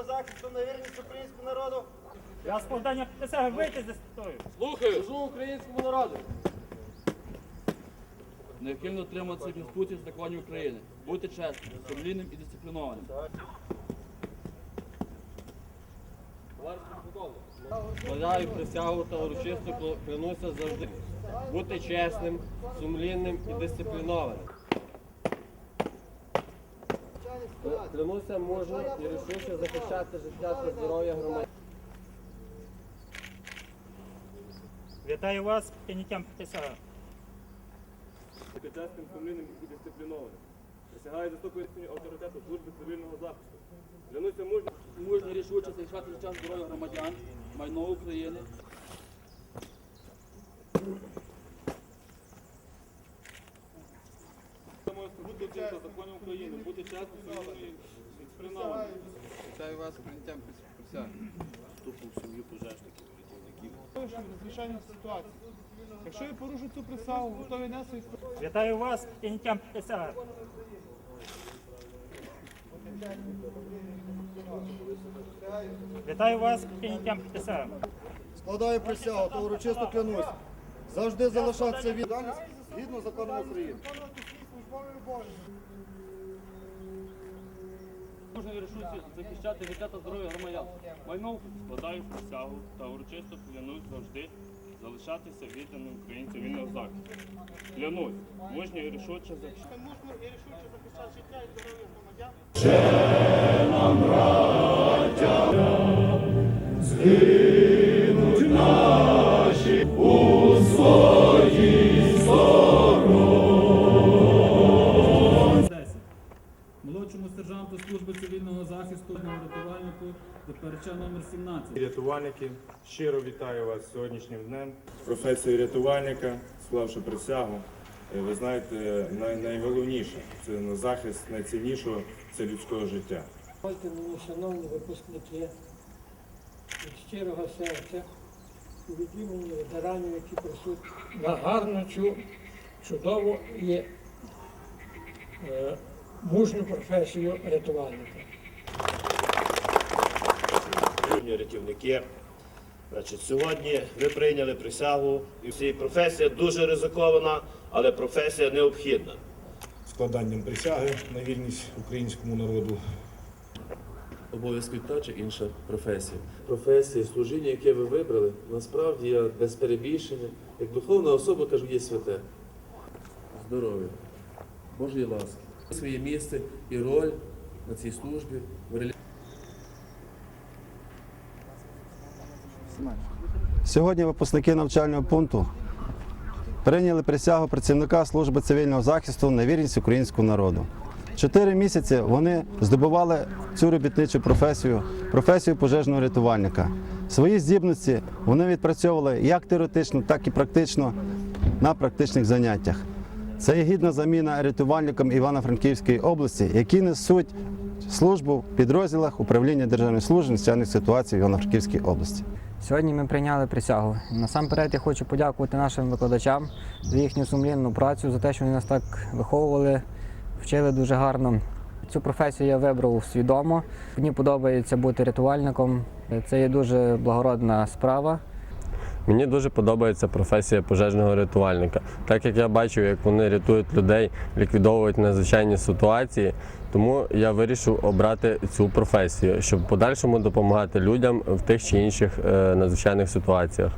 цивільного захисту на вірність українського народу. Я складання присяги вийти зі стою. Слухаю! Служу українському народу! Необхідно дотримуватися Конституції та законів України, бути чесним, сумлінним і дисциплінованим. Складаю присягу та урочисто клянуся завжди бути чесним, сумлінним і дисциплінованим. Клянуся мужньо і рішуче захищати життя та здоров'я громадян. Вітаю вас прийняттям присяги. бути сумлінним і дисциплінованим. Присягаю заступництві авторитету служби цивільного захисту. Клянуся мужньо Мужньо рішуче захищати життя здоров'я громадян, майно України. Бути законів України, бути чесним, сумлінним і дисциплінованим. Вітаю вас з прийняттям присяги. Звичайна ситуація. Якщо я порушу цю присягу, готовий нести відповідальність. Вітаю вас з прийняттям присяги. Вітаю вас з прийняттям присяги. Складаю присягу та урочисто клянусь. Завжди залишатися відданість згідно законом України. Мужньо і рішуче захищати життя та здоров'я громадян. Майно Складаю присягу та урочисто клянусь завжди залишатися відданим українцям вільного захисту. Клянусь, мужньо і рішуче захищати. Мужно і рішуче захищати життя і здоров'я громадян. Молодшому рятувальнику ДПРЧ номер 17. Рятувальники, щиро вітаю вас сьогоднішнім днем. Професію рятувальника, склавши присягу, е, ви знаєте, най- найголовніше це на захист найціннішого це людського життя. Дозвольте мені, шановні випускники, від щирого серця, від імені ветеранів, які присутні на гарну цю чудову і е, мужню професію рятувальника. Шановні рятівники, значить, сьогодні ви прийняли присягу, і всі професія дуже ризикована, але професія необхідна. Складанням присяги на вільність українському народу обов'язки та чи інша професія. Професія, служіння, яке ви вибрали, насправді я без перебільшення, як духовна особа кажу, є святе. Здоров'я, Божої ласки. Своє місце і роль на цій службі в реалізації. Сьогодні випускники навчального пункту прийняли присягу працівника служби цивільного захисту на вірність українському народу. Чотири місяці вони здобували цю робітничу професію, професію пожежного рятувальника. Свої здібності вони відпрацьовували як теоретично, так і практично на практичних заняттях. Це є гідна заміна рятувальникам Івано-Франківської області, які несуть службу в підрозділах управління державної служби надзвичайних ситуацій в Івано-Франківській області. Сьогодні ми прийняли присягу. Насамперед я хочу подякувати нашим викладачам за їхню сумлінну працю, за те, що вони нас так виховували, вчили дуже гарно. Цю професію я вибрав свідомо. Мені подобається бути рятувальником. Це є дуже благородна справа. Мені дуже подобається професія пожежного рятувальника, так як я бачу, як вони рятують людей, ліквідовують надзвичайні ситуації. Тому я вирішив обрати цю професію, щоб в подальшому допомагати людям в тих чи інших е, надзвичайних ситуаціях.